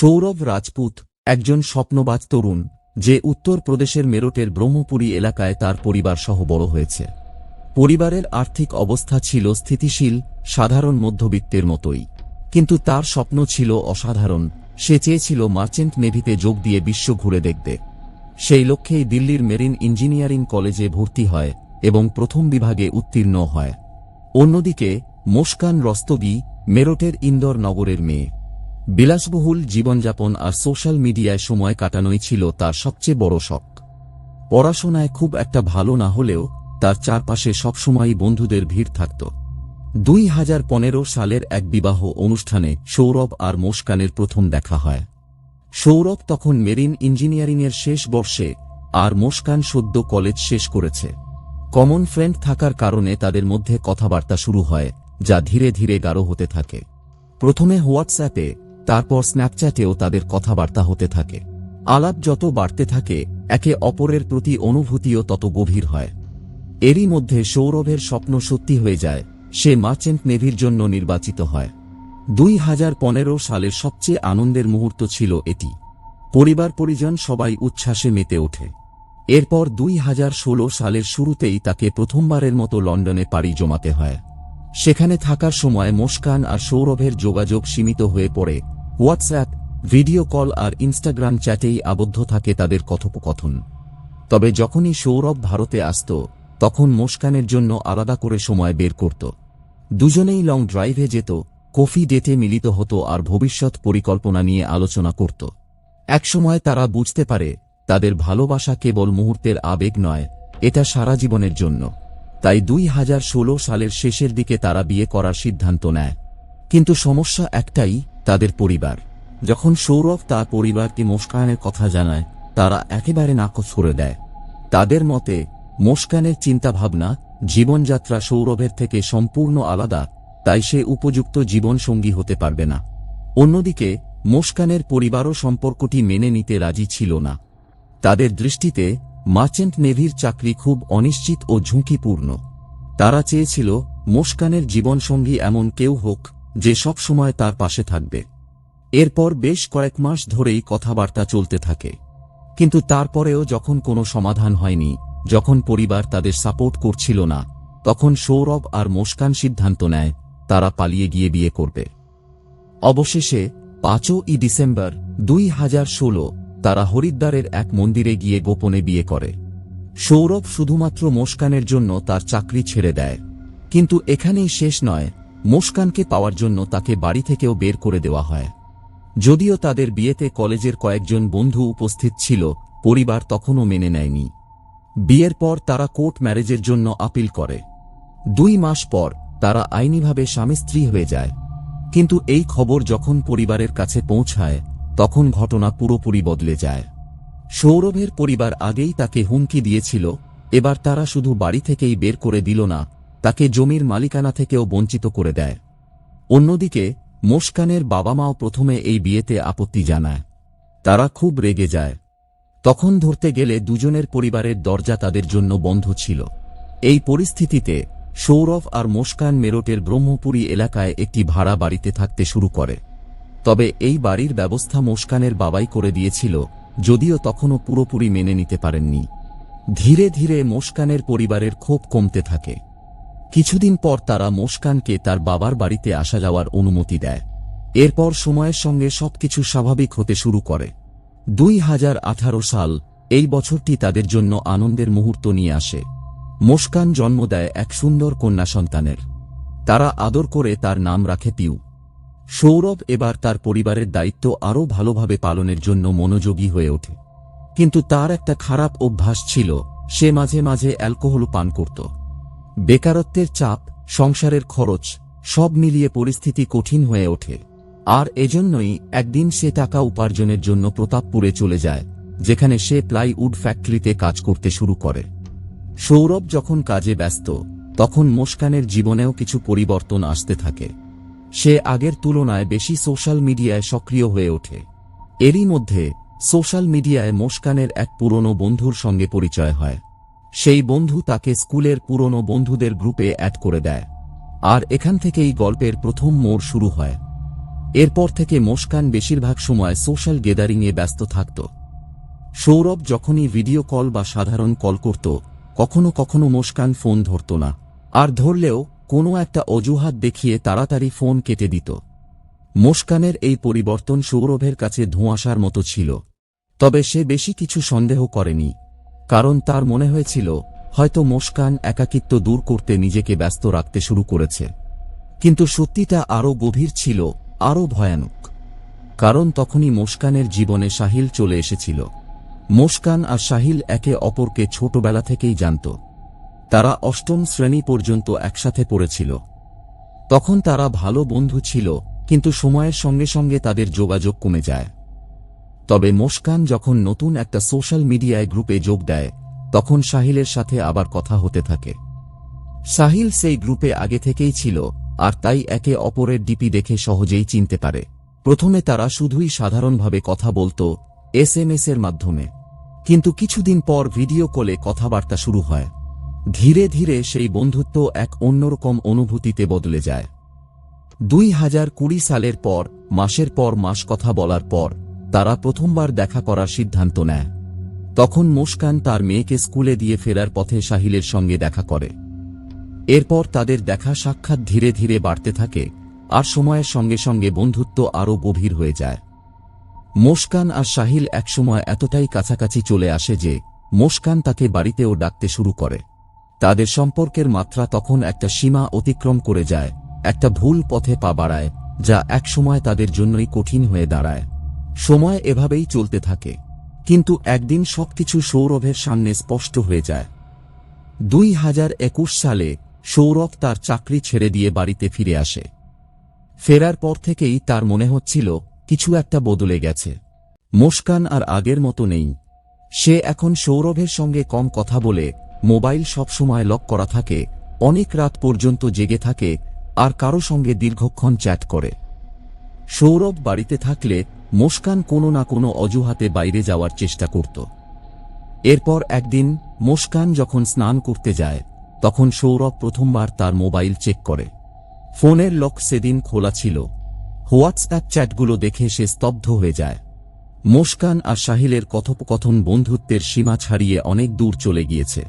সৌরভ রাজপুত, একজন স্বপ্নবাজ তরুণ, যে উত্তরপ্রদেশের মেরঠের ব্রহ্মপুরী এলাকায় তার পরিবার সহ বড় হয়েছে। পরিবারের আর্থিক অবস্থা ছিল স্থিতিশীল, সাধারণ মধ্যবিত্তের মতোই। কিন্তু তার স্বপ্ন ছিল অসাধারণ, সে চেয়েছিল মার্চেন্ট নেভিতে যোগ দিয়ে বিশ্ব ঘুরে দেখতে। সেই লক্ষ্যেই দিল্লির মেরিন ইঞ্জিনিয়ারিং কলেজে ভর্তি হয় এবং প্রথম বিভাগে উত্তীর্ণ হয়। অন্যদিকে, মুস্কান রস্তবি মেরঠের ইন্দোর নগরের মেয়ে। বিলাসবহুল জীবনযাপন আর সোশ্যাল মিডিয়ায় সময় কাটানোই ছিল তার সবচেয়ে বড় শখ। পড়াশোনায় খুব একটা ভালো না হলেও তার চারপাশে সবসময়ই বন্ধুদের ভিড় থাকত। দুই হাজার পনেরো সালের এক বিবাহ অনুষ্ঠানে সৌরভ আর মুস্কানের প্রথম দেখা হয়। সৌরভ তখন মেরিন ইঞ্জিনিয়ারিংয়ের শেষ বর্ষে আর মুস্কান সদ্য কলেজ শেষ করেছে। কমন ফ্রেন্ড থাকার কারণে তাদের মধ্যে কথাবার্তা শুরু হয়, যা ধীরে ধীরে গাঢ় হতে থাকে। প্রথমে হোয়াটসঅ্যাপে তারপর স্ন্যাপচ্যাটেও তাদের কথাবার্তা হতে থাকে। আলাপ যত বাড়তে থাকে, একে অপরের প্রতি অনুভূতিও তত গভীর হয়। এরই মধ্যে সৌরভের স্বপ্ন সত্যি হয়ে যায়, সে মার্চেন্ট নেভির জন্য নির্বাচিত হয়। দুই হাজার পনেরো সালের সবচেয়ে আনন্দের মুহূর্ত ছিল এটি। পরিবার পরিজন সবাই উচ্ছ্বাসে মেতে ওঠে। এরপর দুই হাজার ষোলো সালের শুরুতেই তাকে প্রথমবারের মতো লন্ডনে পাড়ি জমাতে হয়। সেখানে থাকার সময় মুস্কান আর সৌরভের যোগাযোগ সীমিত হয়ে পড়ে হোয়াটসঅ্যাপ, ভিডিও কল আর ইনস্টাগ্রাম চ্যাটেই আবদ্ধ থাকে তাদের কথোপকথন। তবে যখনই সৌরভ ভারতে আসত, তখন মুস্কানের জন্য আলাদা করে সময় বের করত। দুজনেই লং ড্রাইভে যেত, কফি ডেটে মিলিত হতো আর ভবিষ্যৎ পরিকল্পনা নিয়ে আলোচনা করত। একসময় তারা বুঝতে পারে, তাদের ভালোবাসা কেবল মুহূর্তের আবেগ নয়, এটা সারা জীবনের জন্য। তাই দুই হাজার ষোলো সালের শেষের দিকে তারা বিয়ে করার সিদ্ধান্ত নেয়। কিন্তু সমস্যা একটাই তাদের পরিবার। যখন সৌরভ তার পরিবারকে মুস্কানের কথা জানায়, তারা একেবারে নাকচ করে দেয়। তাদের মতে, মুস্কানের চিন্তাভাবনা জীবনযাত্রা সৌরভের থেকে সম্পূর্ণ আলাদা, তাই সে উপযুক্ত জীবনসঙ্গী হতে পারবে না। অন্যদিকে, মুস্কানের পরিবারও সম্পর্কটি মেনে নিতে রাজি ছিল না। তাদের দৃষ্টিতে, মার্চেন্ট নেভির চাকরি খুব অনিশ্চিত ও ঝুঁকিপূর্ণ। তারা চেয়েছিল, মুস্কানের জীবনসঙ্গী এমন কেউ হোক যে সব সময় তার পাশে থাকবে। এরপর বেশ কয়েক মাস ধরেই কথাবার্তা চলতে থাকে। কিন্তু তারপরেও যখন কোনো সমাধান হয়নি, যখন পরিবার তাদের সাপোর্ট করছিল না, তখন সৌরভ আর মুস্কান সিদ্ধান্ত নেয়, তারা পালিয়ে গিয়ে বিয়ে করবে। অবশেষে পাঁচই ডিসেম্বর দুই হাজার ষোলো তারা হরিদ্বারের এক মন্দিরে গিয়ে গোপনে বিয়ে করে। সৌরভ শুধুমাত্র মুস্কানের জন্য তার চাকরি ছেড়ে দেয়। কিন্তু এখানেই শেষ নয় মুস্কানকে পাওয়ার জন্য তাকে বাড়ি থেকেও বের করে দেওয়া হয়। যদিও তাদের বিয়েতে কলেজের কয়েকজন বন্ধু উপস্থিত ছিল, পরিবার তখনও মেনে নেয়নি। বিয়ের পর তারা কোর্ট ম্যারেজের জন্য আপিল করে। দুই মাস পর তারা আইনিভাবে স্বামী স্ত্রী হয়ে যায়। কিন্তু এই খবর যখন পরিবারের কাছে পৌঁছায়, তখন ঘটনা পুরোপুরি বদলে যায়। সৌরভের পরিবার আগেই তাকে হুমকি দিয়েছিল, এবার তারা শুধু বাড়ি থেকেই বের করে দিল না তাকে জমির মালিকানা থেকেও বঞ্চিত করে দেয়। অন্যদিকে, মুস্কানের বাবা মাও প্রথমে এই বিয়েতে আপত্তি জানায়। তারা খুব রেগে যায়। তখন ধরতে গেলে দুজনের পরিবারের দরজা তাদের জন্য বন্ধ ছিল। এই পরিস্থিতিতে, সৌরভ আর মুস্কান মেরটের ব্রহ্মপুরী এলাকায় একটি ভাড়া বাড়িতে থাকতে শুরু করে। তবে এই বাড়ির ব্যবস্থা মুস্কানের বাবাই করে দিয়েছিল, যদিও তখনও পুরোপুরি মেনে নিতে পারেননি। ধীরে ধীরে মুস্কানের পরিবারের ক্ষোভ কমতে থাকে। কিছুদিন পর তারা মুস্কানকে তার বাবার বাড়িতে আসা যাওয়ার অনুমতি দেয়। এরপর সময়ের সঙ্গে সবকিছু স্বাভাবিক হতে শুরু করে। দুই হাজার আঠারো সাল, এই বছরটি তাদের জন্য আনন্দের মুহূর্ত নিয়ে আসে। মুস্কান জন্ম দেয় এক সুন্দর কন্যা সন্তানের। তারা আদর করে তার নাম রাখে পিউ। সৌরভ এবার তার পরিবারের দায়িত্ব আরও ভালোভাবে পালনের জন্য মনোযোগী হয়ে ওঠে। কিন্তু তার একটা খারাপ অভ্যাস ছিল, সে মাঝে মাঝে অ্যালকোহল পান করত। বেকারত্বের চাপ, সংসারের খরচ, সব মিলিয়ে পরিস্থিতি কঠিন হয়ে ওঠে। আর এজন্যই একদিন সে টাকা উপার্জনের জন্য প্রতাপপুরে চলে যায়, যেখানে সে প্লাইউড ফ্যাক্টরিতে কাজ করতে শুরু করে। সৌরভ যখন কাজে ব্যস্ত, তখন মুস্কানের জীবনেও কিছু পরিবর্তন আসতে থাকে। সে আগের তুলনায় বেশি সোশ্যাল মিডিয়ায় সক্রিয় হয়ে ওঠে। এরই মধ্যে, সোশ্যাল মিডিয়ায় মুস্কানের এক পুরনো বন্ধুর সঙ্গে পরিচয় হয়। সেই বন্ধু তাকে স্কুলের পুরনো বন্ধুদের গ্রুপে অ্যাড করে দেয়। আর এখান থেকেই গল্পের প্রথম মোড় শুরু হয়। এরপর থেকে মুস্কান বেশিরভাগ সময় সোশ্যাল গেদারিংয়ে ব্যস্ত থাকত। সৌরভ যখনই ভিডিও কল বা সাধারণ কল করত, কখনো কখনো মুস্কান ফোন ধরত না। আর ধরলেও, কোনো একটা অজুহাত দেখিয়ে তাড়াতাড়ি ফোন কেটে দিত। মুস্কানের এই পরিবর্তন সৌরভের কাছে ধোঁয়াশার মতো ছিল। তবে সে বেশি কিছু সন্দেহ করেনি। কারণ তার মনে হয়েছিল, হয়তো মুস্কান একাকিত্ব দূর করতে নিজেকে ব্যস্ত রাখতে শুরু করেছে। কিন্তু সত্যিটা আরও গভীর ছিল, আরও ভয়ানক। কারণ তখনই মুস্কানের জীবনে সাহিল চলে এসেছিল। মুস্কান আর সাহিল একে অপরকে ছোটবেলা থেকেই জানত। তারা অষ্টম শ্রেণি পর্যন্ত একসাথে পড়েছিল। তখন তারা ভালো বন্ধু ছিল, কিন্তু সময়ের সঙ্গে সঙ্গে তাদের যোগাযোগ কমে যায়। তবে মুস্কান যখন নতুন একটা সোশ্যাল মিডিয়ায় গ্রুপে যোগ দেয়, তখন সাহিলের সাথে আবার কথা হতে থাকে। সাহিল সেই গ্রুপে আগে থেকেই ছিল, আর তাই একে অপরের ডিপি দেখে সহজেই চিনতে পারে। প্রথমে তারা শুধুই সাধারণভাবে কথা বলতো এস এর মাধ্যমে। কিন্তু কিছুদিন পর ভিডিও কলে কথাবার্তা শুরু হয়। ধীরে ধীরে সেই বন্ধুত্ব এক অন্যরকম অনুভূতিতে বদলে যায়। দুই হাজার কুড়ি সালের পর, মাসের পর মাস কথা বলার পর তারা প্রথমবার দেখা করার সিদ্ধান্ত নেয়। তখন মুস্কান তার মেয়েকে স্কুলে দিয়ে ফেরার পথে সাহিলের সঙ্গে দেখা করে। এরপর তাদের দেখা সাক্ষাৎ ধীরে ধীরে বাড়তে থাকে আর সময়ের সঙ্গে সঙ্গে বন্ধুত্ব আরও গভীর হয়ে যায়। মুস্কান আর সাহিল একসময় এতটাই কাছাকাছি চলে আসে যে মুস্কান তাকে বাড়িতেও ডাকতে শুরু করে। তাদের সম্পর্কের মাত্রা তখন একটা সীমা অতিক্রম করে যায়, একটা ভুল পথে পা বাড়ায়, যা একসময় তাদের জন্যই কঠিন হয়ে দাঁড়ায়। সময় এভাবেই চলতে থাকে। কিন্তু একদিন সবকিছু সৌরভের সামনে স্পষ্ট হয়ে যায়। দুই হাজার একুশ সালে সৌরভ তার চাকরি ছেড়ে দিয়ে বাড়িতে ফিরে আসে। ফেরার পর থেকেই তার মনে হচ্ছিল, কিছু একটা বদলে গেছে। মুস্কান আর আগের মতো নেই। সে এখন সৌরভের সঙ্গে কম কথা বলে, মোবাইল সবসময় লক করা থাকে, অনেক রাত পর্যন্ত জেগে থাকে, আর কারও সঙ্গে দীর্ঘক্ষণ চ্যাট করে। সৌরভ বাড়িতে থাকলে মুস্কান কোনো না কোনো অজুহাতে বাইরে যাওয়ার চেষ্টা করত। এরপর একদিন মুস্কান যখন স্নান করতে যায়, তখন সৌরভ প্রথমবার তার মোবাইল চেক করে। ফোনের লক সেদিন খোলা ছিল। হোয়াটসঅ্যাপ চ্যাটগুলো দেখে সে স্তব্ধ হয়ে যায়। মুস্কান আর সাহিলের কথোপকথন বন্ধুত্বের সীমা ছাড়িয়ে অনেক দূর চলে গিয়েছে।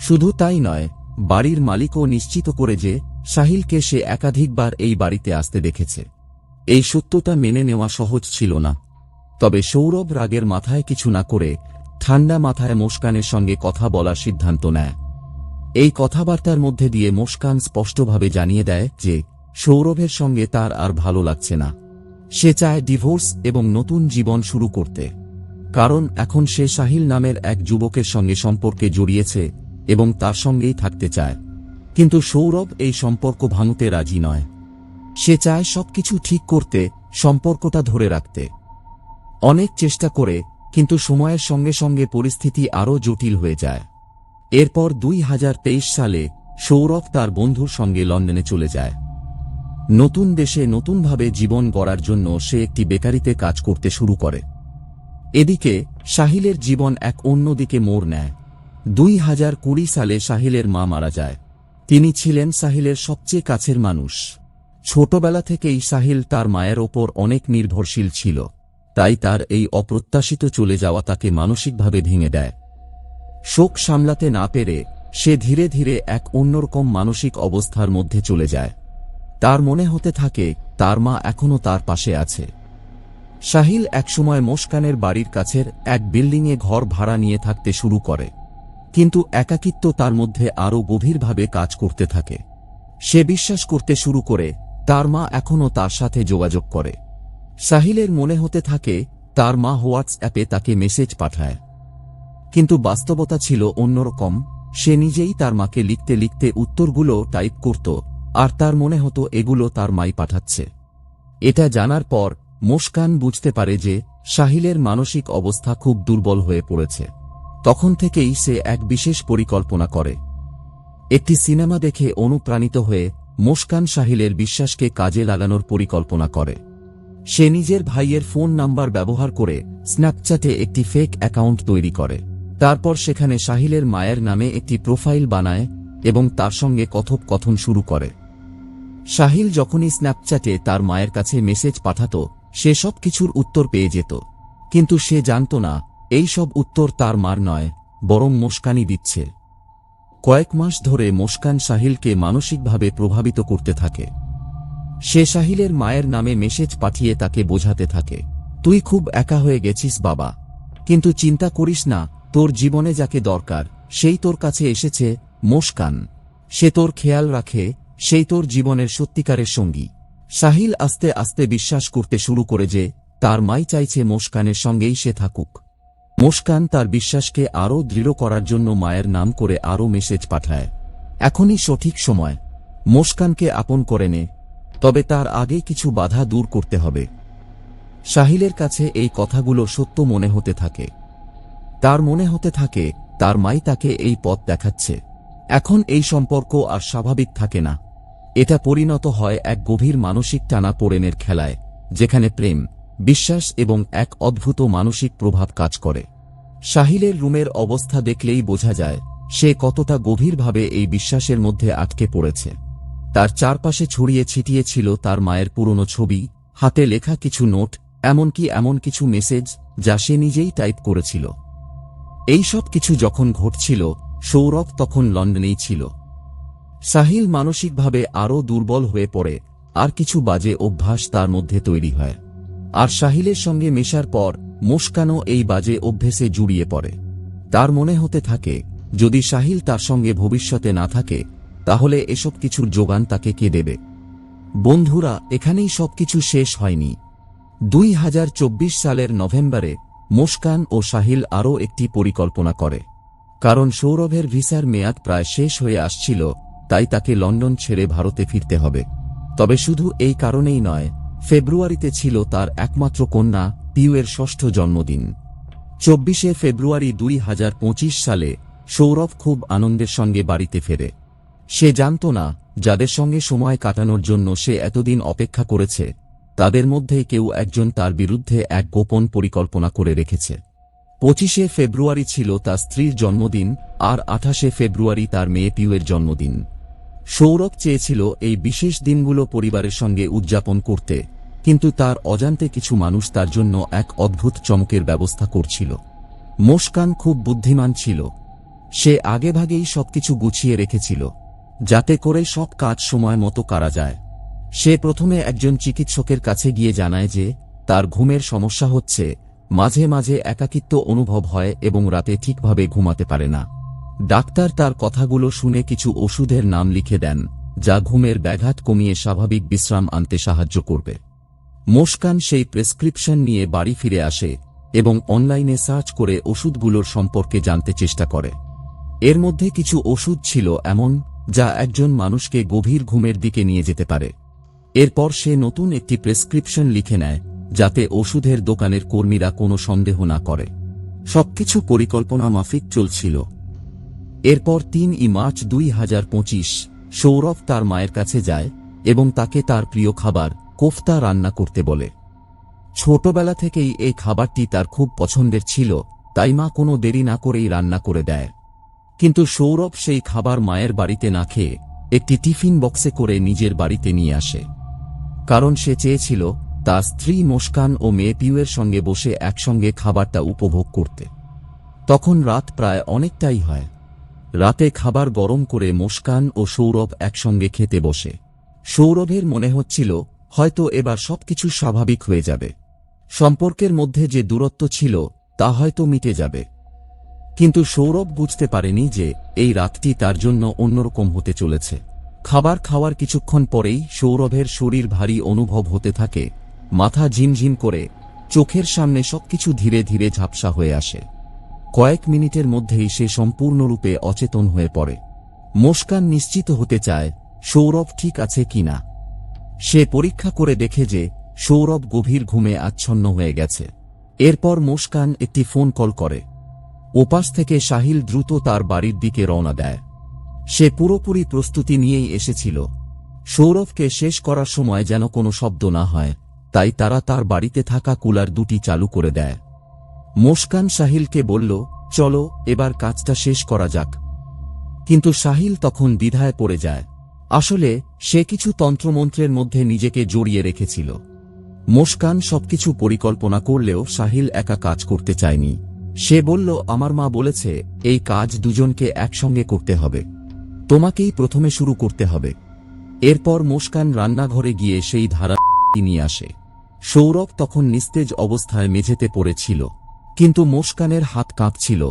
শুধু তাই নয়, বাড়ির মালিকও নিশ্চিত করে যে সাহিলকে সে একাধিকবার এই বাড়িতে আসতে দেখেছে। এই সত্যতা মেনে নেওয়া সহজ ছিল না। তবে সৌরভ রাগের মাথায় কিছু না করে ঠান্ডা মাথায় মুস্কানের সঙ্গে কথা বলার সিদ্ধান্ত নেয়। এই কথাবার্তার মধ্যে দিয়ে মুস্কান স্পষ্টভাবে জানিয়ে দেয় যে সৌরভের সঙ্গে তার আর ভালো লাগছে না। সে চায় ডিভোর্স এবং নতুন জীবন শুরু করতে। কারণ এখন সে সাহিল নামের এক যুবকের সঙ্গে সম্পর্কে জড়িয়েছে এবং তার সঙ্গেই থাকতে চায়। কিন্তু সৌরভ এই সম্পর্ক ভাঙতে রাজি নয়। সে চায় সবকিছু ঠিক করতে, সম্পর্কটা ধরে রাখতে। অনেক চেষ্টা করে, কিন্তু সময়ের সঙ্গে সঙ্গে পরিস্থিতি আরও জটিল হয়ে যায়। এরপর দুই হাজার তেইশ সালে সৌরভ তার বন্ধুর সঙ্গে লন্ডনে চলে যায়। নতুন দেশে নতুনভাবে জীবন গড়ার জন্য সে একটি বেকারিতে কাজ করতে শুরু করে। এদিকে, সাহিলের জীবন এক অন্যদিকে মোড় নেয়। দুই হাজার কুড়ি সালে সাহিলের মা মারা যায়। তিনি ছিলেন সাহিলের সবচেয়ে কাছের মানুষ। ছোটবেলা থেকেই সাহিল তার মায়ের ওপর অনেক নির্ভরশীল ছিল, তাই তার এই অপ্রত্যাশিত চলে যাওয়া তাকে মানসিকভাবে ভেঙে দেয়। শোক সামলাতে না পেরে, সে ধীরে ধীরে এক অন্যরকম মানসিক অবস্থার মধ্যে চলে যায়। তার মনে হতে থাকে, তার মা এখনও তার পাশে আছে। সাহিল একসময় মোস্কানের বাড়ির কাছের এক বিল্ডিংয়ে ঘর ভাড়া নিয়ে থাকতে শুরু করে, কিন্তু একাকিত্ব তার মধ্যে আরও গভীরভাবে কাজ করতে থাকে। সে বিশ্বাস করতে শুরু করে তার মা এখনও তার সাথে যোগাযোগ করে। সাহিলের মনে হতে থাকে, তার মা হোয়াটসঅ্যাপে তাকে মেসেজ পাঠায়। কিন্তু বাস্তবতা ছিল অন্যরকম, সে নিজেই তার মাকে লিখতে লিখতে উত্তরগুলো টাইপ করত, আর তার মনে হতো এগুলো তার মাই পাঠাচ্ছে। এটা জানার পর, মুস্কান বুঝতে পারে যে, সাহিলের মানসিক অবস্থা খুব দুর্বল হয়ে পড়েছে। তখন থেকেই সে এক বিশেষ পরিকল্পনা করে। একটি সিনেমা দেখে অনুপ্রাণিত হয়ে মুস্কান সাহিলের বিশ্বাসকে কাজে লাগানোর পরিকল্পনা করে। সে নিজের ভাইয়ের ফোন নাম্বার ব্যবহার করে স্ন্যাপচ্যাটে একটি ফেক অ্যাকাউন্ট তৈরি করে। তারপর সেখানে সাহিলের মায়ের নামে একটি প্রোফাইল বানায় এবং তার সঙ্গে কথোপকথন শুরু করে। সাহিল যখনই স্ন্যাপচ্যাটে তার মায়ের কাছে মেসেজ পাঠাত, সে সব কিছুর উত্তর পেয়ে যেত। কিন্তু সে জানত না, এই সব উত্তর তার মার নয়, বরং মোস্কানি দিচ্ছে। কয়েক মাস ধরে মোস্কান সাহিলকে মানসিকভাবে প্রভাবিত করতে থাকে। সে সাহিলের মায়ের নামে মেসেজ পাঠিয়ে তাকে বোঝাতে থাকে, তুই খুব একা হয়ে গেছিস বাবা। কিন্তু চিন্তা করিস না, তোর জীবনে যাকে দরকার, সেই তোর কাছে এসেছে, মোস্কান। সে তোর খেয়াল রাখে, সেই তোর জীবনের সত্যিকারের সঙ্গী। সাহিল আস্তে আস্তে বিশ্বাস করতে শুরু করে যে, তার মাই চাইছে মোস্কানের সঙ্গেই সে থাকুক। মোস্কান তার বিশ্বাসকে আরও দৃঢ় করার জন্য মায়ের নাম করে আরও মেসেজ পাঠায়। এখনই সঠিক সময়। মোস্কানকে আপন করে নে, তবে তার আগে কিছু বাধা দূর করতে হবে। সাহিলের কাছে এই কথাগুলো সত্য মনে হতে থাকে। তার মনে হতে থাকে, তার মাই তাকে এই পথ দেখাচ্ছে। এখন এই সম্পর্ক আর স্বাভাবিক থাকে না। এটা পরিণত হয় এক গভীর মানসিক টানা পোড়েনের খেলায়, যেখানে প্রেম, বিশ্বাস এবং এক অদ্ভুত মানসিক প্রভাব কাজ করে। সাহিলের রুমের অবস্থা দেখলেই বোঝা যায়, সে কতটা গভীরভাবে এই বিশ্বাসের মধ্যে আটকে পড়েছে। তার চারপাশে ছড়িয়ে ছিটিয়ে ছিল তার মায়ের পুরনো ছবি, হাতে লেখা কিছু নোট, এমনকি এমন কিছু মেসেজ, যা সে নিজেই টাইপ করেছিল। এই সব কিছু যখন ঘটছিল, সৌরভ তখন লন্ডনেই ছিল। সাহিল মানসিকভাবে আরও দুর্বল হয়ে পড়ে, আর কিছু বাজে অভ্যাস তার মধ্যে তৈরি হয়। আর সাহিলের সঙ্গে মেশার পর মুস্কানও এই বাজে অভ্যেসে জুড়িয়ে পড়ে। তার মনে হতে থাকে, যদি সাহিল তার সঙ্গে ভবিষ্যতে না থাকে, তাহলে এসব কিছুর যোগান তাকে কে দেবে? বন্ধুরা, এখানেই সবকিছু শেষ হয়নি। দুই হাজার চব্বিশ সালের নভেম্বরে মুস্কান ও সাহিল আরও একটি পরিকল্পনা করে। কারণ সৌরভের ভিসার মেয়াদ প্রায় শেষ হয়ে আসছিল, তাই তাকে লন্ডন ছেড়ে ভারতে ফিরতে হবে। তবে শুধু এই কারণেই নয়, ফেব্রুয়ারিতে ছিল তার একমাত্র কন্যা পিউয়ের ষষ্ঠ জন্মদিন। চব্বিশে ফেব্রুয়ারি দুই হাজার পঁচিশ সালে সৌরভ খুব আনন্দের সঙ্গে বাড়িতে ফেরে। সে জানত না, যাদের সঙ্গে সময় কাটানোর জন্য সে এতদিন অপেক্ষা করেছে, তাদের মধ্যে কেউ একজন তার বিরুদ্ধে এক গোপন পরিকল্পনা করে রেখেছে। পঁচিশে ফেব্রুয়ারি ছিল তার স্ত্রীর জন্মদিন, আর আঠাশে ফেব্রুয়ারি তার মেয়ে পিউয়ের জন্মদিন। সৌরভ চেয়েছিল এই বিশেষ দিনগুলো পরিবারের সঙ্গে উদযাপন করতে কিন্তু তার অজান্তে কিছু মানুষ তার জন্য এক অদ্ভুত চমকের ব্যবস্থা করছিল। মোস্কান খুব বুদ্ধিমান ছিল। সে আগেভাগেই সবকিছু গুছিয়ে রেখেছিল, যাতে করে সব কাজ সময় মতো করা যায়। সে প্রথমে একজন চিকিৎসকের কাছে গিয়ে জানায় যে, তার ঘুমের সমস্যা হচ্ছে, মাঝে মাঝে একাকিত্ব অনুভব হয় এবং রাতে ঠিকভাবে ঘুমাতে পারে না। ডাক্তার তার কথাগুলো শুনে কিছু ওষুধের নাম লিখে দেন, যা ঘুমের ব্যাঘাত কমিয়ে স্বাভাবিক বিশ্রাম আনতে সাহায্য করবে। মোস্কান সেই প্রেসক্রিপশন নিয়ে বাড়ি ফিরে আসে এবং অনলাইনে সার্চ করে ওষুধগুলোর সম্পর্কে জানতে চেষ্টা করে। এর মধ্যে কিছু ওষুধ ছিল এমন, যা একজন মানুষকে গভীর ঘুমের দিকে নিয়ে যেতে পারে। এরপর সে নতুন একটি প্রেসক্রিপশন লিখে নেয়, যাতে ওষুধের দোকানের কর্মীরা কোনো সন্দেহ না করে। সবকিছু পরিকল্পনা মাফিক চলছিল। এরপর তিন ই মার্চ দুই হাজার পঁচিশ, সৌরভ তার মায়ের কাছে যায় এবং তাকে তার প্রিয় খাবার কোফতা রান্না করতে বলে। ছোটবেলা থেকেই এই খাবারটি তার খুব পছন্দের ছিল, তাই মা কোনো দেরি না করেই রান্না করে দেয়। কিন্তু সৌরভ সেই খাবার মায়ের বাড়িতে না খেয়ে একটি টিফিন বক্সে করে নিজের বাড়িতে নিয়ে আসে। কারণ সে চেয়েছিল তার স্ত্রী মুস্কান ও মেয়ে পিউয়ের সঙ্গে বসে একসঙ্গে খাবারটা উপভোগ করতে। তখন রাত প্রায় অনেকটাই হয়। রাতে খাবার গরম করে মুস্কান ও সৌরভ একসঙ্গে খেতে বসে। সৌরভের মনে হচ্ছিল হয়তো এবার সবকিছু স্বাভাবিক হয়ে যাবে। সম্পর্কের মধ্যে যে দূরত্ব ছিল, তা হয়তো মিটে যাবে। কিন্তু সৌরভ বুঝতে পারেনি যে এই রাতটি তার জন্য অন্যরকম হতে চলেছে। খাবার খাওয়ার কিছুক্ষণ পরেই সৌরভের শরীর ভারী অনুভব হতে থাকে, মাথা ঝিমঝিম করে, চোখের সামনে সবকিছু ধীরে ধীরে ঝাপসা হয়ে আসে। কয়েক মিনিটের মধ্যেই সে সম্পূর্ণরূপে অচেতন হয়ে পড়ে। মুস্কান নিশ্চিত হতে চায়, সৌরভ ঠিক আছে কিনা। সে পরীক্ষা করে দেখে যে, সৌরভ গভীর ঘুমে আচ্ছন্ন হয়ে গেছে। এরপর মুস্কান একটি ফোন কল করে। ওপাশ থেকে সাহিল দ্রুত তার বাড়ির দিকে রওনা দেয়। সে পুরোপুরি প্রস্তুতি নিয়েই এসেছিল। সৌরভকে শেষ করার সময় যেন কোনো শব্দ না হয়, তাই তারা তার বাড়িতে থাকা কুলার দুটি চালু করে দেয়। মুস্কান সাহিলকে বলল, চলো, এবার কাজটা শেষ করা যাক। কিন্তু সাহিল তখন দ্বিধায় পড়ে যায়। আসলে, সে কিছু তন্ত্রমন্ত্রের মধ্যে নিজেকে জড়িয়ে রেখেছিল। মুস্কান সবকিছু পরিকল্পনা করলেও সাহিল একা কাজ করতে চায়নি। সে বলল, আমার মা বলেছে, এই কাজ দুজনকে একসঙ্গে করতে হবে। তোমাকেই প্রথমে শুরু করতে হবে। এরপর মুস্কান রান্নাঘরে গিয়ে সেই ধারা নিয়ে আসে। সৌরভ তখন নিস্তেজ অবস্থায় মেঝেতে পড়েছিল। কিন্তু মুস্কানের হাত কাঁপছিল।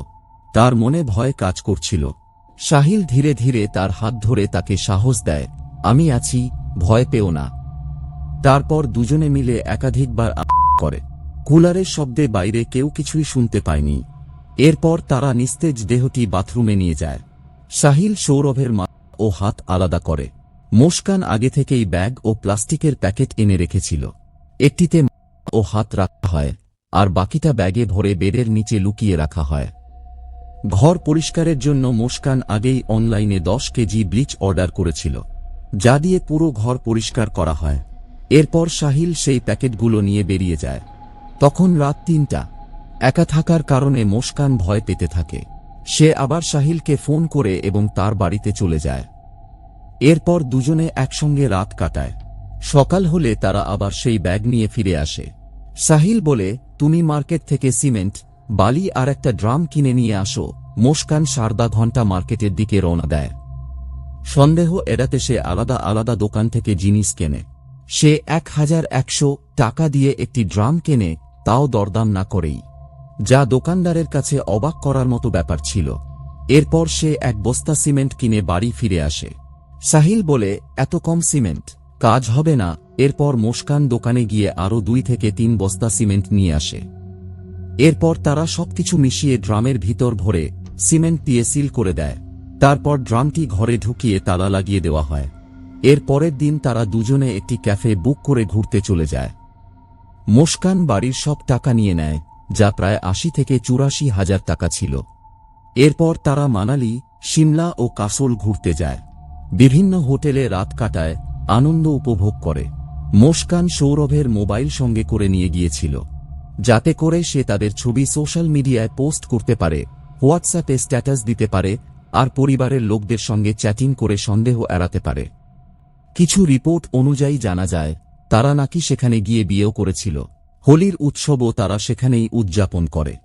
তার মনে ভয় কাজ করছিল। সাহিল ধীরে ধীরে তার হাত ধরে তাকে সাহস দেয়, আমি আছি, ভয় পেও না। তারপর দুজনে মিলে একাধিকবার করে। কুলারের শব্দে বাইরে কেউ কিছুই শুনতে পায়নি। এরপর তারা নিস্তেজ দেহটি বাথরুমে নিয়ে যায়। সাহিল সৌরভের মা ও হাত আলাদা করে। মুস্কান আগে থেকেই ব্যাগ ও প্লাস্টিকের প্যাকেট এনে রেখেছিল। একটিতে ও হাত রাখা হয়, আর বাকিটা ব্যাগে ভরে বেডের নিচে লুকিয়ে রাখা হয়। ঘর পরিষ্কারের জন্য মুস্কান আগেই অনলাইনে দশ কেজি ব্লিচ অর্ডার করেছিল, যা দিয়ে পুরো ঘর পরিষ্কার করা হয়। এরপর সাহিল সেই প্যাকেটগুলো নিয়ে বেরিয়ে যায়। তখন রাত তিনটা। একা থাকার কারণে মুস্কান ভয় পেতে থাকে। সে আবার সাহিলকে ফোন করে এবং তার বাড়িতে চলে যায়। এরপর দুজনে একসঙ্গে রাত কাটায়। সকাল হলে তারা আবার সেই ব্যাগ নিয়ে ফিরে আসে। সাহিল বলে, তুমি মার্কেট থেকে সিমেন্ট বালি আর একটা ড্রাম কিনে নিয়ে আসো, মুস্কান সারদা ঘণ্টা মার্কেটের দিকে রওনা দেয়। সন্দেহ এড়াতে সে আলাদা আলাদা দোকান থেকে জিনিস কেনে। সে এক হাজার একশো টাকা দিয়ে একটি ড্রাম কেনে, তাও দরদাম না করেই। যা দোকানদারের কাছে অবাক করার মতো ব্যাপার ছিল। এরপর সে এক বস্তা সিমেন্ট কিনে বাড়ি ফিরে আসে। সাহিল বলে, এত কম সিমেন্ট, কাজ হবে না। এরপর মুস্কান দোকানে গিয়ে আরও দুই থেকে তিন বস্তা সিমেন্ট নিয়ে আসে। এরপর তারা সবকিছু মিশিয়ে ড্রামের ভিতর ভরে সিমেন্ট দিয়ে সিল করে দেয়। তারপর ড্রামটি ঘরে ঢুকিয়ে তালা লাগিয়ে দেওয়া হয়। এর পরের দিন তারা দুজনে একটি ক্যাফে বুক করে ঘুরতে চলে যায়। মুস্কান বাড়ির সব টাকা নিয়ে নেয়, যা প্রায় আশি থেকে চুরাশি হাজার টাকা ছিল। এরপর তারা মানালি, সিমলা ও কাসল ঘুরতে যায়। বিভিন্ন হোটেলে রাত কাটায়, আনন্দ উপভোগ করে। মুস্কান সৌরভের মোবাইল সঙ্গে করে নিয়ে গিয়েছিল। যাতে করে সে তাদের ছবি সোশ্যাল মিডিয়ায় পোস্ট করতে পারে, হোয়াটসঅ্যাপে স্ট্যাটাস দিতে পারে, আর পরিবারের লোকদের সঙ্গে চ্যাটিং করে সন্দেহ এড়াতে পারে। কিছু রিপোর্ট অনুযায়ী জানা যায়, তারা নাকি সেখানে গিয়ে বিয়েও করেছিল। হোলির উৎসবও তারা সেখানেই উদযাপন করে।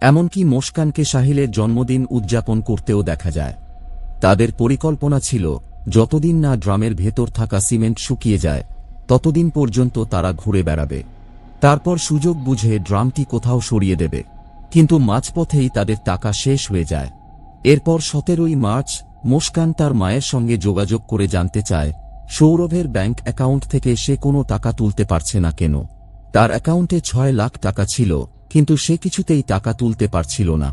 এমনকি মোস্কানকে সাহিলের জন্মদিন উদযাপন করতেও দেখা যায়। তাদের পরিকল্পনা ছিল, যতদিন না ড্রামের ভেতর থাকা সিমেন্ট শুকিয়ে যায়, ততদিন পর্যন্ত তারা ঘুরে বেড়াবে। তারপর সুযোগ বুঝে ড্রামটি কোথাও সরিয়ে দেবে। কিন্তু মাঝপথেই তাদের টাকা শেষ হয়ে যায়। এরপর সতেরোই মার্চ, মুস্কান তার মায়ের সঙ্গে যোগাযোগ করে জানতে চায়, সৌরভের ব্যাংক অ্যাকাউন্ট থেকে সে কোনো টাকা তুলতে পারছে না কেন। তার অ্যাকাউন্টে ছয় লাখ টাকা ছিল, কিন্তু সে কিছুতেই টাকা তুলতে পারছিল না।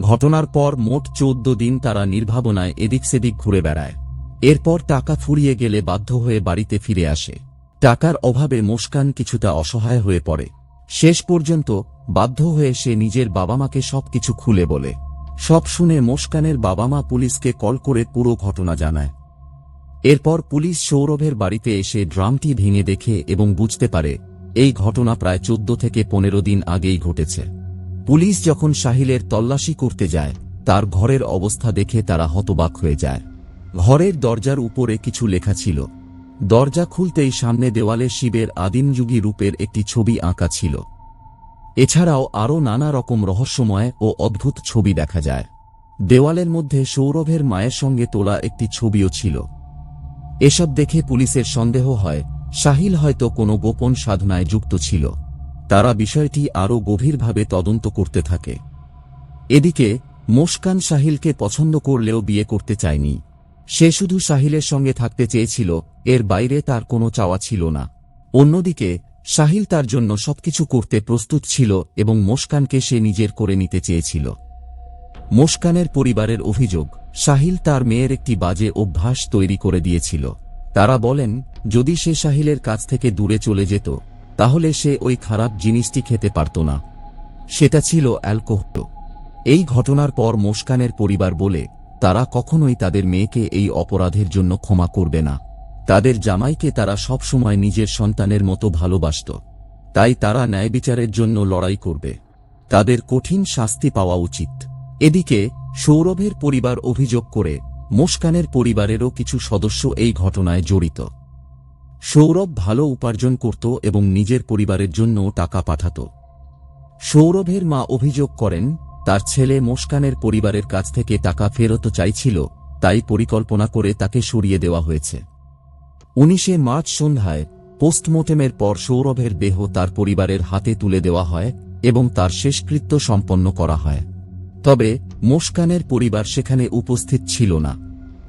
ঘটনার পর মোট চৌদ্দ দিন তারা নির্ভাবনায় এদিক সেদিক ঘুরে বেড়ায়। এরপর টাকা ফুরিয়ে গেলে বাধ্য হয়ে বাড়িতে ফিরে আসে। টাকার অভাবে মুস্কান কিছুটা অসহায় হয়ে পড়ে। শেষ পর্যন্ত বাধ্য হয়ে সে নিজের বাবা মাকে সবকিছু খুলে বলে। সব শুনে মুস্কানের বাবা মা পুলিশকে কল করে পুরো ঘটনা জানায়। এরপর পুলিশ সৌরভের বাড়িতে এসে ড্রামটি ভেঙে দেখে এবং বুঝতে পারে, এই ঘটনা প্রায় চোদ্দ থেকে পনেরো দিন আগেই ঘটেছে। পুলিশ যখন সাহিলের তল্লাশি করতে যায়, তার ঘরের অবস্থা দেখে তারা হতবাক হয়ে যায়। ঘরের দরজার উপরে কিছু লেখা ছিল। দরজা খুলতেই সামনে দেওয়ালে শিবের আদিমযুগী রূপের একটি ছবি আঁকা ছিল। এছাড়াও আরও নানা রকম রহস্যময় ও অদ্ভুত ছবি দেখা যায়। দেওয়ালের মধ্যে সৌরভের মায়ের সঙ্গে তোলা একটি ছবিও ছিল। এসব দেখে পুলিশের সন্দেহ হয়, সাহিল হয়তো কোনো গোপন সাধনায় যুক্ত ছিল। তারা বিষয়টি আরও গভীরভাবে তদন্ত করতে থাকে। এদিকে, মুস্কান সাহিলকে পছন্দ করলেও বিয়ে করতে চায়নি। সে শুধু সাহিলের সঙ্গে থাকতে চেয়েছিল, এর বাইরে তার কোনো চাওয়া ছিল না। অন্যদিকে, সাহিল তার জন্য সবকিছু করতে প্রস্তুত ছিল এবং মুস্কানকে সে নিজের করে নিতে চেয়েছিল। মুস্কানের পরিবারের অভিযোগ, সাহিল তার মেয়ের একটি বাজে অভ্যাস তৈরি করে দিয়েছিল। তারা বলেন, যদি সে সাহিলের কাছ থেকে দূরে চলে যেত, তাহলে সে ওই খারাপ জিনিসটি খেতে পারত না। সেটা ছিল অ্যালকোহল। এই ঘটনার পর মুস্কানের পরিবার বলে তারা কখনোই তাদের মেয়েকে এই অপরাধের জন্য ক্ষমা করবে না। তাদের জামাইকে তারা সবসময় নিজের সন্তানের মতো ভালোবাসত। তাই তারা ন্যায়বিচারের জন্য লড়াই করবে। তাদের কঠিন শাস্তি পাওয়া উচিত। এদিকে, সৌরভের পরিবার অভিযোগ করে, মুস্কানের পরিবারেরও কিছু সদস্য এই ঘটনায় জড়িত। সৌরভ ভালো উপার্জন করত এবং নিজের পরিবারের জন্য টাকা পাঠাত। সৌরভের মা অভিযোগ করেন তার ছেলে মুস্কানের পরিবারের কাছ থেকে টাকা ফেরত চাইছিল, তাই পরিকল্পনা করে তাকে সরিয়ে দেওয়া হয়েছে। উনিশে মার্চ সন্ধ্যায় পোস্টমর্টেমের পর সৌরভের দেহ তার পরিবারের হাতে তুলে দেওয়া হয় এবং তার শেষকৃত্য সম্পন্ন করা হয়। তবে মুস্কানের পরিবার সেখানে উপস্থিত ছিল না।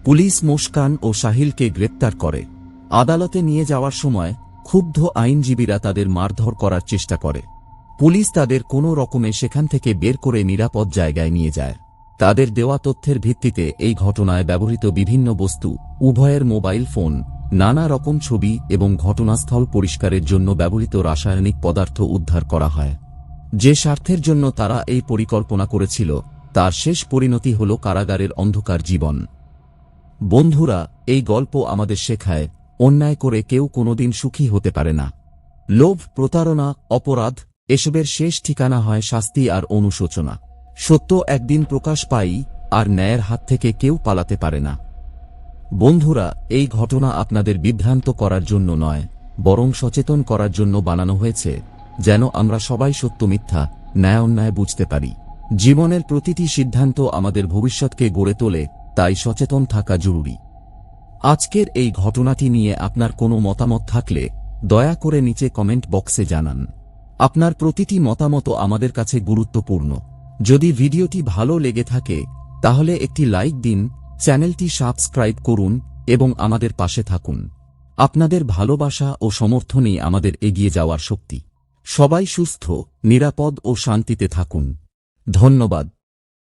পুলিশ মুস্কান ও সাহিলকে গ্রেপ্তার করে। আদালতে নিয়ে যাওয়ার সময় ক্ষুব্ধ আইনজীবীরা তাদের মারধর করার চেষ্টা করে। পুলিশ তাদের কোনো রকমে সেখান থেকে বের করে নিরাপদ জায়গায় নিয়ে যায়। তাদের দেওয়া তথ্যের ভিত্তিতে এই ঘটনায় ব্যবহৃত বিভিন্ন বস্তু, উভয়ের মোবাইল ফোন, নানা রকম ছবি এবং ঘটনাস্থল পরিষ্কারের জন্য ব্যবহৃত রাসায়নিক পদার্থ উদ্ধার করা হয়। যে স্বার্থের জন্য তারা এই পরিকল্পনা করেছিল, তার শেষ পরিণতি হল কারাগারের অন্ধকার জীবন। বন্ধুরা, এই গল্প আমাদের শেখায়, অন্যায় করে কেউ কোনোদিন সুখী হতে পারে না। লোভ, প্রতারণা, অপরাধ এসবের শেষ ঠিকানা হয় শাস্তি আর অনুশোচনা। সত্য একদিন প্রকাশ পাই, আর ন্যায়ের হাত থেকে কেউ পালাতে পারে না। বন্ধুরা, এই ঘটনা আপনাদের বিভ্রান্ত করার জন্য নয়, বরং সচেতন করার জন্য বানানো হয়েছে, যেন আমরা সবাই সত্য মিথ্যা, ন্যায় অন্যায় বুঝতে পারি। জীবনের প্রতিটি সিদ্ধান্ত আমাদের ভবিষ্যৎকে গড়ে তোলে, তাই সচেতন থাকা জরুরি। আজকের এই ঘটনাটি নিয়ে আপনার কোনো মতামত থাকলে দয়া করে নিচে কমেন্ট বক্সে জানান। আপনার প্রতিটি মতামত আমাদের কাছে গুরুত্বপূর্ণ। যদি ভিডিওটি ভালো লেগে থাকে, তাহলে একটি লাইক দিন, চ্যানেলটি সাবস্ক্রাইব করুন, এবং আমাদের পাশে থাকুন। আপনাদের ভালোবাসা ও সমর্থনেই আমাদের এগিয়ে যাওয়ার শক্তি। সবাই সুস্থ, নিরাপদ ও শান্তিতে থাকুন। ধন্যবাদ।